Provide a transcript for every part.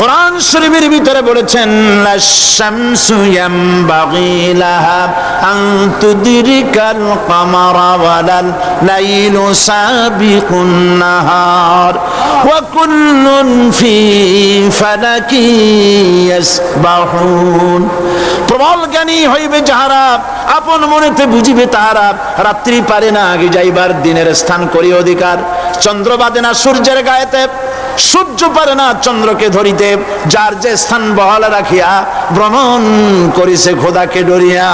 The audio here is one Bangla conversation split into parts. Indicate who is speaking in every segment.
Speaker 1: কোরআন শরীফের ভিতরে বলেছেন লাশামসু ইয়ামবাগি লাহা আন তুদরিকাল কামারা ওয়ালাল লাইলু সাবিকুন নাহার। ওয়া কুল্লুন ফি ফালাকি ইয়াসবাহুন। প্রবল জ্ঞানী হইবে যাহারা, আপন মনেতে বুঝিবে তাহারা, রাত্রি পারে না আগে যাইবার দিনের স্থান করি অধিকার। চন্দ্র না সূর্যের গায়েতে সূর্য পারে না চন্দ্রকে ধরিতে, যার যে স্থান বহাল রাখিয়া ভ্রমণ করিছে খোদাকে ডরিয়া।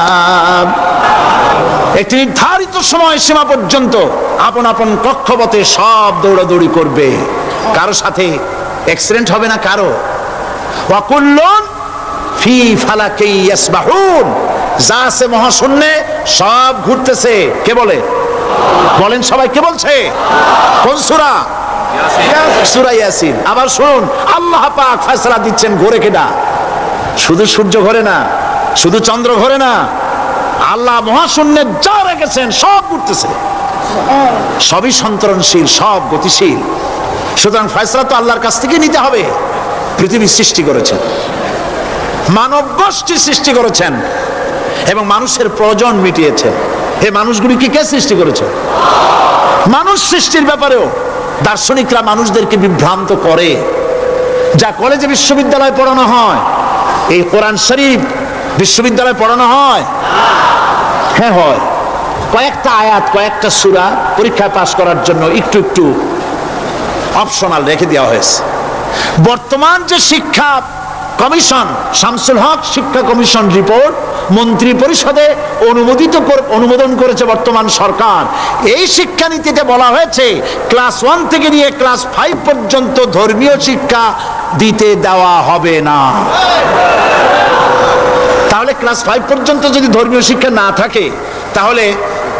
Speaker 1: একটি নির্ধারিত সময় সীমা পর্যন্ত আপন আপন কক্ষপথে সব দৌড়াদৌড়ি করবে। কারও সাথে অ্যাক্সিডেন্ট হবে না কারও। ওয়াকুল্লুন ফি ফালাকি ইয়াসবাহুন। যা আছে মহাশূন্যে সব ঘুরতেছে। কে বলে? বলেন সবাই, কে বলছে? কোন সূরা? সূরা আবার শুনুন, আল্লাহ পাক ফয়সালা দিচ্ছেন ঘোরে কেডা? শুধু সূর্য ঘোরে না, শুধু চন্দ্র ঘোরে না, আল্লাহ মহাশূন্যে যা রেখেছেন, সব ঘুরতেছে। সবই সন্তরণশীল, সব গতিশীল। সুতরাং ফয়সলা তো আল্লাহর কাছ থেকে নিতে হবে। পৃথিবী সৃষ্টি করেছেন। মানব গোষ্ঠী সৃষ্টি করেছেন। এবং মানুষের প্রয়োজন মিটিয়েছেন এই মানুষগুলিকে কে সৃষ্টি করেছে? মানুষ সৃষ্টির ব্যাপারেও। দার্শনিকরা মানুষদেরকে বিভ্রান্ত করে। যা কলেজে বিশ্ববিদ্যালয়ে পড়ানো হয়, এই কোরআন শরীফ বিশ্ববিদ্যালয়ে পড়ানো হয়? হ্যাঁ হয়। কয়েকটা আয়াত, কয়েকটা সুরা পরীক্ষায় পাশ করার জন্য একটু একটু অপশনাল রেখে দেওয়া হয়েছে। বর্তমান যে শিক্ষা কমিশন, শামসুল হক শিক্ষা কমিশন রিপোর্ট, মন্ত্রী পরিষদে অনুমোদিত অনুমোদন করেছে বর্তমান সরকার। এই শিক্ষানীতিতে বলা হয়েছে, ক্লাস ওয়ান থেকে নিয়ে ক্লাস ফাইভ পর্যন্ত ধর্মীয় শিক্ষা দিতে দেওয়া হবে না। তাহলে ক্লাস ফাইভ পর্যন্ত যদি ধর্মীয় শিক্ষা না থাকে, তাহলে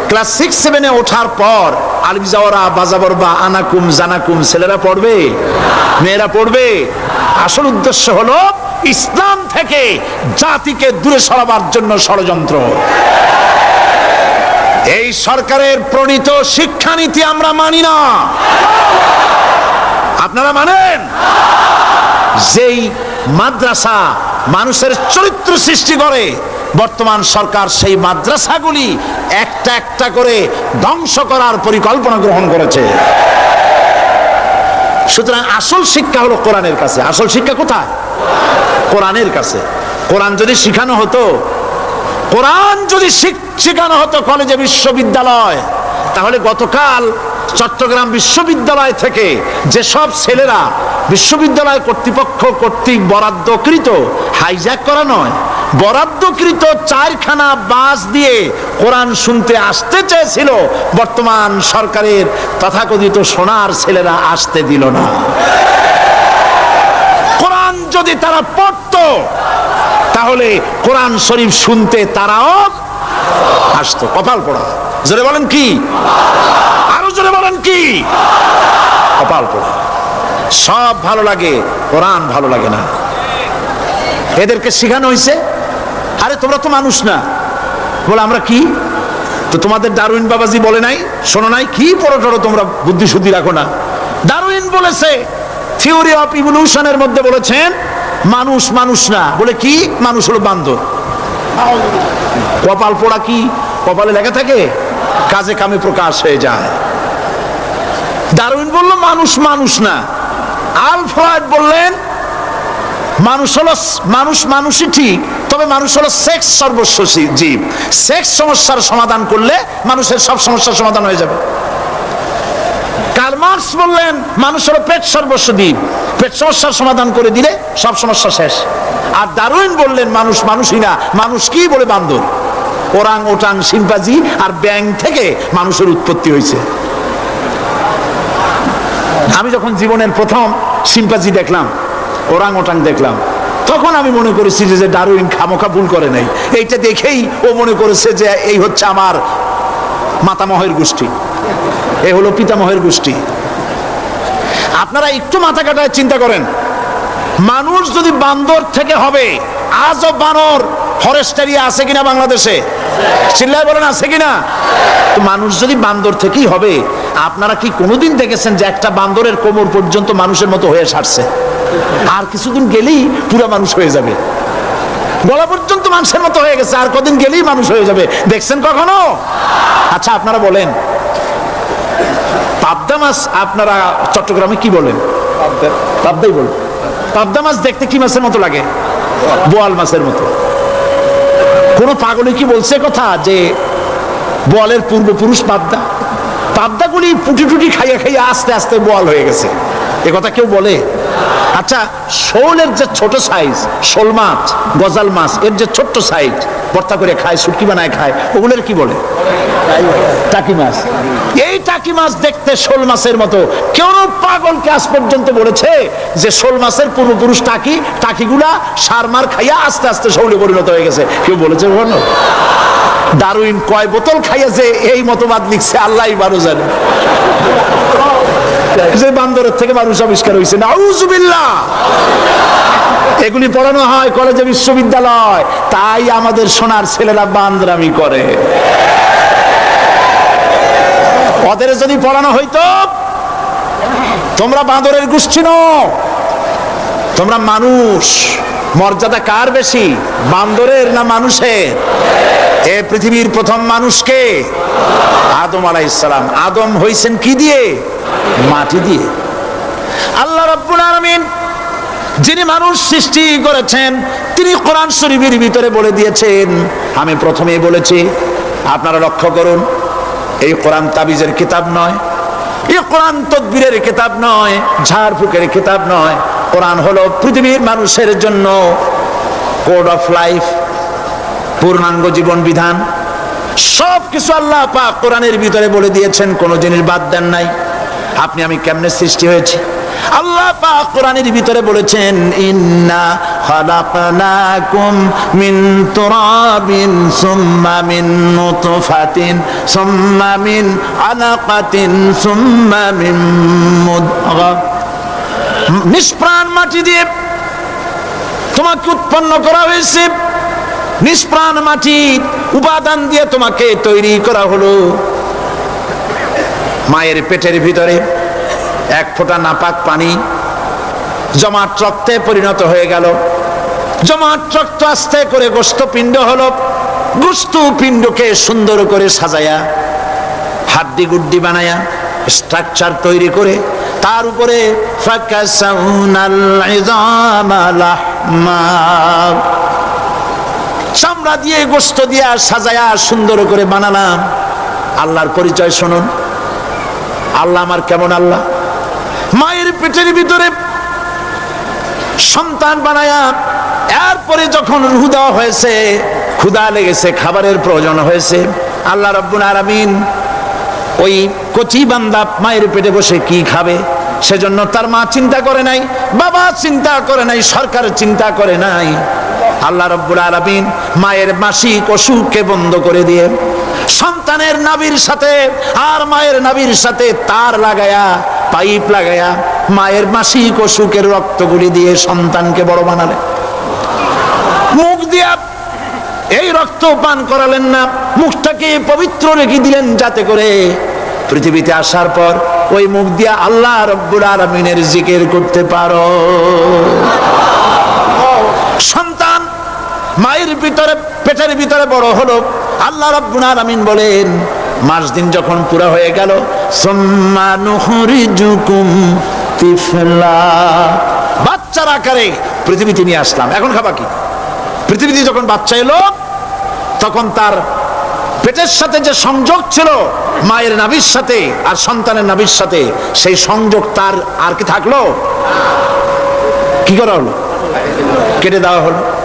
Speaker 1: ক্লাস সিক্স, সেভেনে ওঠার পর আলবি যাওয়ারা বাজাবর বা আনাকুম, জানাকুম ছেলেরা পড়বে, মেয়েরা পড়বে। আসল উদ্দেশ্য হলো ইসলাম থেকে জাতিকে দূরে সরাবার জন্য ষড়যন্ত্র। এই সরকারের প্রণীত শিক্ষানীতি আমরা মানি না। আপনারা মানেন? যেই মাদ্রাসা মানুষের চরিত্র সৃষ্টি করে, বর্তমান সরকার সেই মাদ্রাসাগুলি একটা একটা করে ধ্বংস করার পরিকল্পনা গ্রহণ করেছে। সুতরাং আসল শিক্ষা হলো কোরআনের কাছে। আসল শিক্ষা কোথায়? কোরআনের কাছে। কোরআন যদি শিখানো হতো, কোরআন যদি শিখ- শেখানো হতো কলেজে বিশ্ববিদ্যালয়, তাহলে গতকাল চট্টগ্রাম বিশ্ববিদ্যালয় থেকে যেসব ছেলেরা বিশ্ববিদ্যালয় কর্তৃপক্ষ কর্তৃক বরাদ্দকৃত হাইজ্যাক করা নয়, বরাদ্দকৃত চারখানা বাস দিয়ে কোরআন শুনতে আসতে চেয়েছিল, বর্তমান সরকারের তথাকথিত সোনার ছেলেরা আসতে দিল না। যদি তারা পড়তো, তাহলে কোরআন শরীফ শুনতে তারাও আসতো কপাল পড়া। জোরে বলেন কি? আরও জোরে বলেন কি? কপাল পড়া। সব ভালো লাগে, কোরআন ভালো লাগে না। এদেরকে শেখানো হয়েছে আরে তোমরা তো মানুষ না। বলে, আমরা কি? তো তোমাদের দারুইন বাবাজি বলে নাই, শোনো নাই, কি পড়ো টড়ো তোমরা বুদ্ধি শুদ্ধি রাখো না। দারুইন বলেছে থিওরি অফ ইভলিউশনের মধ্যে বলেছেন, মানুষ মানুষ না। বলে কি? মানুষ হলো বান্দর। কপাল পোড়া কি? কপালে লেখা থাকে? কাজে কামে প্রকাশ হয়ে যায়। দারুইন বলল, মানুষ মানুষ না। আল ফ্রয়েড বললেন, মানুষ হলো মানুষ মানুষই ঠিক, তবে মানুষ হলো সেক্স সর্বস্ব জীব। সেক্স সমস্যার সমাধান করলে মানুষের সব সমস্যার সমাধান হয়ে যাবে। কার্ল মার্কস বললেন, মানুষ হলো পেট সর্বস্ব দ্বীপ পেট সমস্যার সমাধান করে দিলে সব সমস্যা শেষ। আর দারুইন বললেন, মানুষ মানুষই না, মানুষ কি বলে বান্দর? ওরাং ওটাং সিম্পাজি আর ব্যাং থেকে মানুষের উৎপত্তি হয়েছে। আমি যখন জীবনের প্রথম সিম্পাজি দেখলাম, ওরাং ওটাং দেখলাম, তখন আমি মনে করেছি যে ডারুইন খামোখা ভুল করে নাই। এইটা দেখেই ও মনে করেছে যে, এই হচ্ছে আমার মাতামহের গোষ্ঠী। এ হলো পিতামহের গোষ্ঠী। আপনারা একটু মাথা কাটায় চিন্তা করেন। মানুষ যদি বান্দর থেকে হবে, আজও বানর ফরেস্ট এরিয়া আছে কিনা বাংলাদেশে? চিল্লায় বলেন, আছে কিনা? তো মানুষ যদি বান্দর থেকেই হবে, আপনারা কি কোনোদিন দেখেছেন যে একটা বান্দরের কোমর পর্যন্ত মানুষের মতো হয়ে সারছে? আর কিছুদিন গেলেই পুরা মানুষ হয়ে যাবে। গলা পর্যন্ত মানুষের মতো হয়ে গেছে, আর কদিন গেলেই মানুষ হয়ে যাবে। দেখছেন কখনো? আচ্ছা আপনারা বলেন পাবদা মাছ আপনারা চট্টগ্রামে কি বলেন? পাবদাই বলেন। পাবদা মাছ দেখতে কি মাছের মতো লাগে? বোয়াল মাছের মতো। কোন পাগলে কি বলছে কথা যে বোয়ালের পূর্বপুরুষ পাবদা? পাবদাগুলি পুটি টুটি খাইয়া খাইয়া আস্তে আস্তে বোয়াল হয়ে গেছে। এ কথা কেউ বলে? আচ্ছা শোলের যে ছোট সাইজ শোল মাছ গজাল মাছ এর যে ছোট্ট সাইজ ভর্তা করে খায় শুটকি বানায় খায় ওগুলোর কি বলে? টাকি মাছ। এই টাকি মাছ দেখতে শোল মাছের মতো। কেউ পাগলকে আজ পর্যন্ত বলেছে যে শোল মাছের পূর্বপুরুষ টাকি, টাকিগুলা খাইয়া আস্তে আস্তে শৌলে পরিণত হয়ে গেছে। কেউ বলেছে বলো দারুইন কয় বোতল যে এই মতবাদ লিখছে, আল্লাহ বারো জানে। যে বান্দরের থেকে মানুষ আবিষ্কার হয়েছে নাউজুবিল্লাহ। এগুলি পড়ানো হয় কলেজে বিশ্ববিদ্যালয়, তাই আমাদের সোনার ছেলেরা বান্দরামি করে। ওদের যদি পড়ানো হইতো, তোমরা বাঁদরের গোষ্ঠী নও। তোমরা মানুষ। মর্যাদা কার বেশি, বান্দরের না মানুষের? এ পৃথিবীর প্রথম মানুষকে আদম আলাইসালাম আদম হইছেন কি দিয়ে? মাটি দিয়ে। আল্লাহ রাব্বুল আলামিন যিনি মানুষ সৃষ্টি করেছেন, তিনি কোরআন শরীফের ভিতরে বলে দিয়েছেন। আমি প্রথমেই বলেছি, আপনারা লক্ষ্য করুন এই কোরআন তাবিজের কিতাব নয়, এই কোরআন তদবিরের কিতাব নয়, ঝাড়ফুকের কিতাব নয়। কোরআন হলো পৃথিবীর মানুষের জন্য কোড অফ লাইফ, পূর্ণাঙ্গ জীবন বিধান। সব কিছু আল্লাহ পাক কোরআনের ভিতরে বলে দিয়েছেন, কোনো জিনিস বাদ দেন নাই। আপনি আমি কেমনে সৃষ্টি হয়েছি? আল্লাহ পাক কোরআনের ভিতরে বলেছেন, ইন্না মিন তুরাবিন সুম্মা মিন নুতফাতিন, সুম্মা মিন আলাকাতিন, সুম্মা মিন মুদগা। নিষ্প্রাণ মাটি দিয়ে তোমাকে উৎপন্ন করা হয়েছে। নিষ্প্রাণ মাটি উপাদান দিয়ে তোমাকে তৈরি করা হলো। মায়ের পেটের ভিতরে এক ফোঁটা নাপাক পানি, জমাট রক্তে পরিণত হয়ে গেল। জমাট রক্ত আস্তে করে গোস্ত পিণ্ড হলো গোস্ত পিণ্ডকে সুন্দর করে সাজায়া, হাড্ডি গুড্ডি বানায়া স্ট্রাকচার তৈরি করে, তার উপরে চামড়া দিয়ে গোস্ত দিয়া সাজায়া সুন্দর করে বানালাম। আল্লাহর পরিচয় শুনুন। আল্লাহ আমার কেমন আল্লাহ? মায়ের পেটের ভিতরে সন্তান বানায়া এরপরে যখন রুহ হয়েছে ক্ষুদা লেগেছে, খাবারের প্রয়োজন হয়েছে, আল্লাহ রব্বুল আলামিন ওই কচি বান্দা মায়ের পেটে বসে কি খাবে? সেজন্য তার মা চিন্তা করে নাই, বাবা চিন্তা করে নাই, সরকার চিন্তা করে নাই। আল্লাহ রব্বুল আলামিন মায়ের মাসিক অসুখকে বন্ধ করে দিয়ে সন্তানের নাবির সাথে আর মায়ের নাবির সাথে তার লাগায়া, পাইপ লাগায়া মায়ের মাসিক অসুখের রক্তগুলি দিয়ে সন্তানকে বড় বানালেন মুখ দিয়া এই রক্ত পান করালেন না, মুখটাকে পবিত্র রেখে দিলেন যাতে করে পৃথিবীতে আসার পর ওই মুখ দিয়া আল্লাহ রব্বুল আলমিনের জিকির করতে পারো। সন্তান মায়ের ভিতরে, পেটের ভিতরে বড় হলো। আল্লাহ রব্বুল আলামিন বলেন, মাস দিন যখন পুরা হয়ে গেল, সুম্মা নুখরিজুকুম তিফলা বাচ্চার আকারে পৃথিবীতে নিয়ে আসলাম। এখন খাবা কি? পৃথিবীতে যখন বাচ্চা এলো, তখন তার পেটের সাথে যে সংযোগ ছিল, মায়ের নাভির সাথে আর সন্তানের নাভির সাথে, সেই সংযোগ তার আর কি থাকল? কি করা হলো? কেটে দেওয়া হলো।